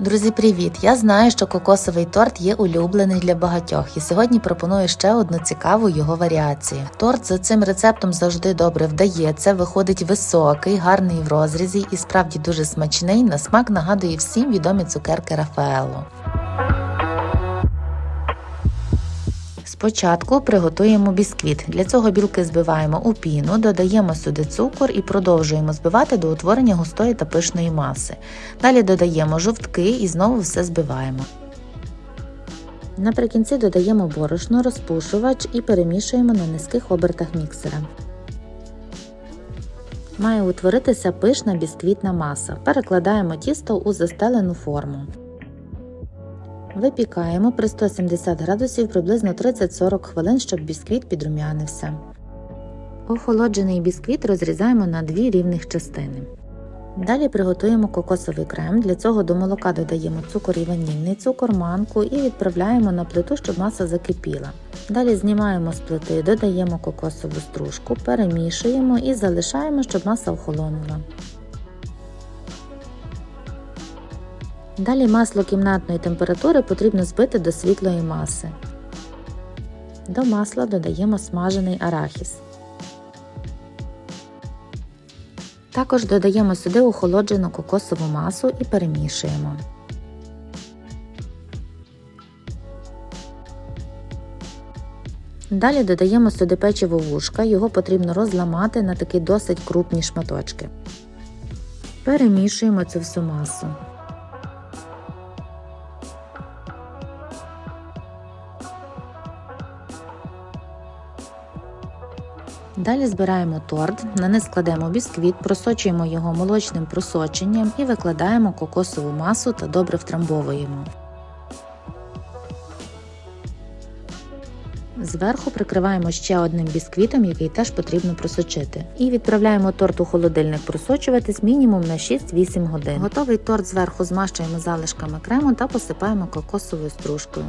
Друзі, привіт! Я знаю, що кокосовий торт є улюблений для багатьох, і сьогодні пропоную ще одну цікаву його варіацію. Торт за цим рецептом завжди добре вдається, виходить високий, гарний в розрізі і справді дуже смачний. На смак нагадує всім відомі цукерки Рафаело. Спочатку приготуємо бісквіт. Для цього білки збиваємо у піну, додаємо сюди цукор і продовжуємо збивати до утворення густої та пишної маси. Далі додаємо жовтки і знову все збиваємо. Наприкінці додаємо борошно, розпушувач і перемішуємо на низьких обертах міксера. Має утворитися пишна бісквітна маса. Перекладаємо тісто у застелену форму. Випікаємо при 170 градусів приблизно 30-40 хвилин, щоб бісквіт підрум'янився. Охолоджений бісквіт розрізаємо на дві рівних частини. Далі приготуємо кокосовий крем. Для цього до молока додаємо цукор і ванільний цукор, манку і відправляємо на плиту, щоб маса закипіла. Далі знімаємо з плити, додаємо кокосову стружку, перемішуємо і залишаємо, щоб маса охолонула. Далі масло кімнатної температури потрібно збити до світлої маси. До масла додаємо смажений арахіс. Також додаємо сюди охолоджену кокосову масу і перемішуємо. Далі додаємо сюди печиво вушка, його потрібно розламати на такі досить крупні шматочки. Перемішуємо цю всю масу. Далі збираємо торт, на низ кладемо бісквіт, просочуємо його молочним просоченням і викладаємо кокосову масу та добре втрамбовуємо. Зверху прикриваємо ще одним бісквітом, який теж потрібно просочити. І відправляємо торт у холодильник просочуватись мінімум на 6-8 годин. Готовий торт зверху змащуємо залишками крему та посипаємо кокосовою стружкою.